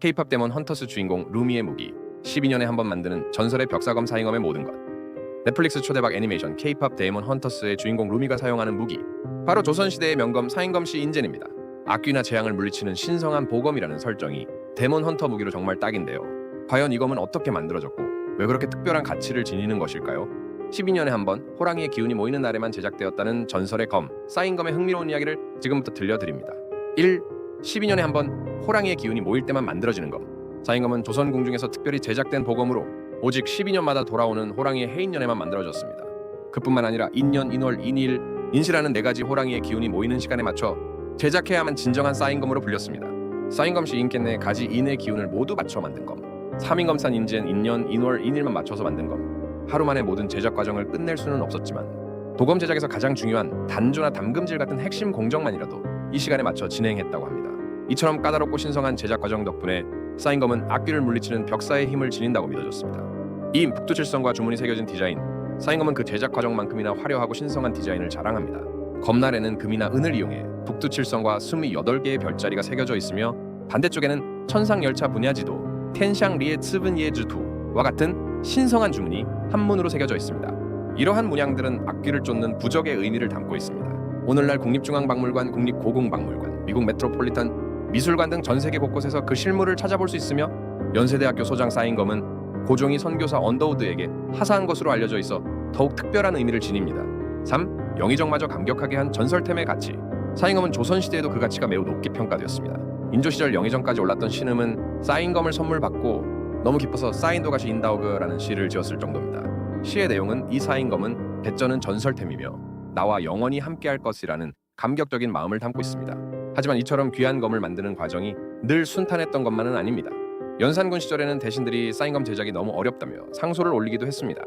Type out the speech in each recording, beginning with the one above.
K-팝 데몬 헌터스 주인공 루미의 무기 12년에 한 번 만드는 전설의 벽사검 사인검의 모든 것 넷플릭스 초대박 애니메이션 K-팝 데몬 헌터스의 주인공 루미가 사용하는 무기 바로 조선시대의 명검 사인검시 인젠입니다 악귀나 재앙을 물리치는 신성한 보검이라는 설정이 데몬 헌터 무기로 정말 딱인데요 과연 이 검은 어떻게 만들어졌고 왜 그렇게 특별한 가치를 지니는 것일까요? 12년에 한 번 호랑이의 기운이 모이는 날에만 제작되었다는 전설의 검 사인검의 흥미로운 이야기를 지금부터 들려드립니다 1. 12년에 한 번 호랑이의 기운이 모일 때만 만들어지는 검 사인검은 조선 궁중에서 특별히 제작된 보검으로 오직 12년마다 돌아오는 호랑이의 해인년에만 만들어졌습니다. 그뿐만 아니라 인년, 인월, 인일, 인시라는 네 가지 호랑이의 기운이 모이는 시간에 맞춰 제작해야만 진정한 사인검으로 불렸습니다. 사인검 시내 가지 인의 기운을 모두 맞춰 만든 검. 3인검산 인젠 인년, 인월, 인일만 맞춰서 만든 검. 하루 만에 모든 제작 과정을 끝낼 수는 없었지만 도검 제작에서 가장 중요한 단조나 담금질 같은 핵심 공정만이라도 이 시간에 맞춰 진행했다고 합니다. 이처럼 까다롭고 신성한 제작 과정 덕분에 사인검은 악귀를 물리치는 벽사의 힘을 지닌다고 믿어졌습니다. 이 북두칠성과 주문이 새겨진 디자인, 사인검은 그 제작 과정만큼이나 화려하고 신성한 디자인을 자랑합니다. 검날에는 금이나 은을 이용해 북두칠성과 28개의 별자리가 새겨져 있으며 반대쪽에는 천상열차 분야지도 텐샹리의 츠븐예즈두와 같은 신성한 주문이 한문으로 새겨져 있습니다. 이러한 문양들은 악귀를 쫓는 부적의 의미를 담고 있습니다. 오늘날 국립중앙박물관, 국립고궁박물관, 미국 메트로폴리탄 미술관 등 전 세계 곳곳에서 그 실물을 찾아볼 수 있으며 연세대학교 소장 사인검은 고종이 선교사 언더우드에게 하사한 것으로 알려져 있어 더욱 특별한 의미를 지닙니다. 3. 영의정마저 감격하게 한 전설템의 가치 사인검은 조선시대에도 그 가치가 매우 높게 평가되었습니다. 인조시절 영의정까지 올랐던 신음은 사인검을 선물 받고 너무 기뻐서 사인도 가시 인다오그라는 시를 지었을 정도입니다. 시의 내용은 이 사인검은 대전은 전설템이며 나와 영원히 함께할 것이라는 감격적인 마음을 담고 있습니다. 하지만 이처럼 귀한 검을 만드는 과정이 늘 순탄했던 것만은 아닙니다. 연산군 시절에는 대신들이 사인검 제작이 너무 어렵다며 상소를 올리기도 했습니다.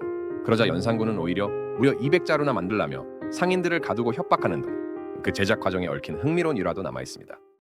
그러자 연산군은 오히려 무려 200자루나 만들라며 상인들을 가두고 협박하는 등 그 제작 과정에 얽힌 흥미로운 일화도 남아 있습니다.